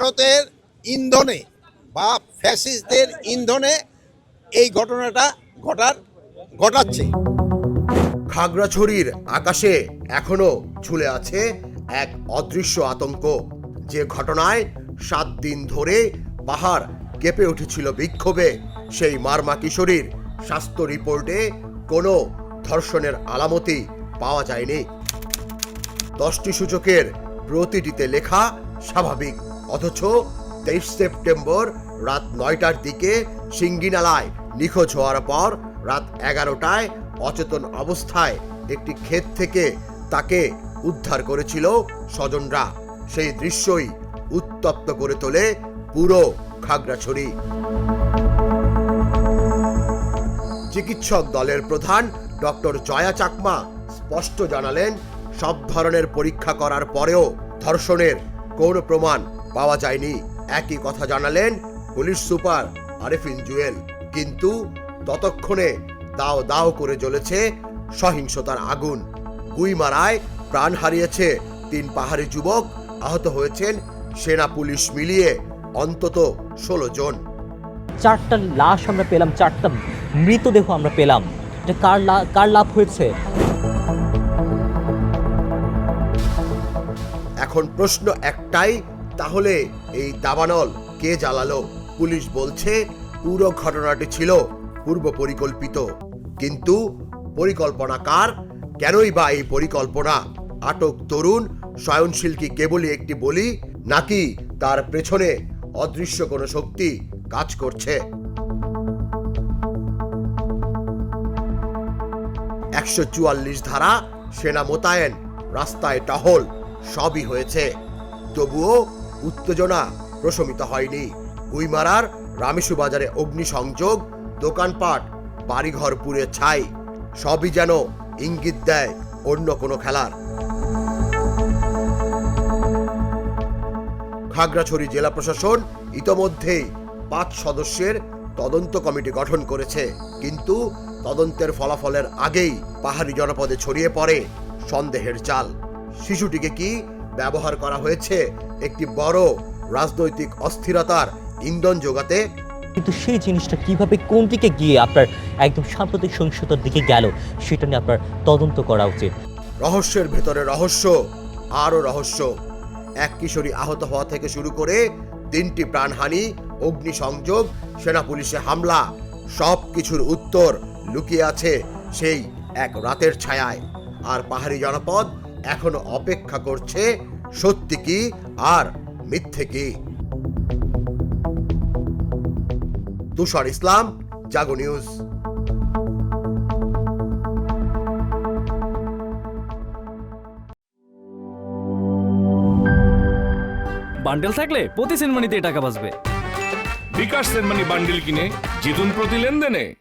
ভারতের ইন্ধনে বা ফ্যাসিস্টদের ইন্ধনে এই ঘটনাটা ঘটার, ঘটাচ্ছে। খাগড়াছড়ির আকাশে এখনও ঝুলে আছে এক অদৃশ্য আতঙ্ক। যে ঘটনায় সাত দিন ধরে পাহাড় কেঁপে উঠেছিল বিক্ষোভে, সেই মারমা কিশোরীর স্বাস্থ্য রিপোর্টে কোনো ধর্ষণের আলামতি পাওয়া যায়নি। দশটি সূচকের প্রতিটিতে লেখা স্বাভাবিক। অথচ তেইশ সেপ্টেম্বর রাত নয়টার দিকে সিঙ্গিনালায় নিখোঁজ হওয়ার পর রাত এগারোটায় অচেতন অবস্থায় একটি ক্ষেত থেকে তাকে উদ্ধার করেছিল স্বজনরা। সেই দৃশ্যই উত্তপ্ত করে তোলে পুরো খাগড়াছড়ি। চিকিৎসক দলের প্রধান ডক্টর জয়া চাকমা স্পষ্ট জানালেন, সব ধরনের পরীক্ষা করার পরেও ধর্ষণের কোনো প্রমাণ পাওয়া যায়নি। একই কথা জানালেন পুলিশ সুপার আরেফিন জুয়েল। কিন্তু ততক্ষণে দাও দাও করে জ্বলেছে সহিংসতার আগুন। গুইমারায় প্রাণ হারিয়েছে তিন পাহাড়ি যুবক আহত হয়েছেন সেনা পুলিশ মিলিয়ে অন্তত ষোলো জন। চারটা লাশ আমরা পেলাম চারটা মৃতদেহ আমরা পেলাম। এটা কার কার লাভ হয়েছে? এখন প্রশ্ন একটাই তাহলে এই দাবানল কে জ্বালালো? পুলিশ বলছে, পুরো ঘটনাটি ছিল পূর্ব পরিকল্পিত। কিন্তু পরিকল্পনা কার কেনই বা এই পরিকল্পনা? আটক তরুণ স্বয়ংশীল কি কেবলই একটি বলি, নাকি তার পেছনে অদৃশ্য কোনো শক্তি কাজ করছে? একশো চুয়াল্লিশ ধারা সেনা মোতায়েন, রাস্তায় টহল, সবই হয়েছে। তবুও উত্তেজনা প্রশমিত হয়নি। গুইমারার রামেশু বাজারে অগ্নিসংযোগ, দোকানপাট, বাড়িঘর পুড়ে ছাই, সবই যেন ইঙ্গিত দেয় অন্য কোনো খেলার। খাগড়াছড়ি জেলা প্রশাসন ইতোমধ্যেই পাঁচ সদস্যের তদন্ত কমিটি গঠন করেছে। কিন্তু তদন্তের ফলাফলের আগেই পাহাড়ি জনপদে ছড়িয়ে পড়ে সন্দেহের চাল। শিশুটিকে কি ব্যবহার করা হয়েছে একটি বড় রাজনৈতিক অস্থিরতার ইন্ধন যোগাতে কিন্তু সেই জিনিসটা কীভাবে কোন দিকে গিয়ে আপনার একদম সাম্প্রতিক সহিংসতার দিকে গেল সেটা নিয়ে আপনার তদন্ত করা উচিত। রহস্যের ভেতরে রহস্য আরও রহস্য। এক কিশোরী আহত হওয়া থেকে শুরু করে তিনটি প্রাণহানি অগ্নিসংযোগ সেনা পুলিশে হামলা সব কিছুর উত্তর লুকিয়ে আছে সেই এক রাতের ছায়ায়। আর পাহাড়ি জনপদ এখনও অপেক্ষা করছে সত্যি কি আর মিথ্যে কি? তুষার ইসলাম জাগো নিউজ। বান্ডেল থাকলে প্রতি সেনমানিতে টাকা বাঁচবে। বিকাশ সেনমানি বান্ডিল কিনে জিতুন প্রতি লেনদেনে।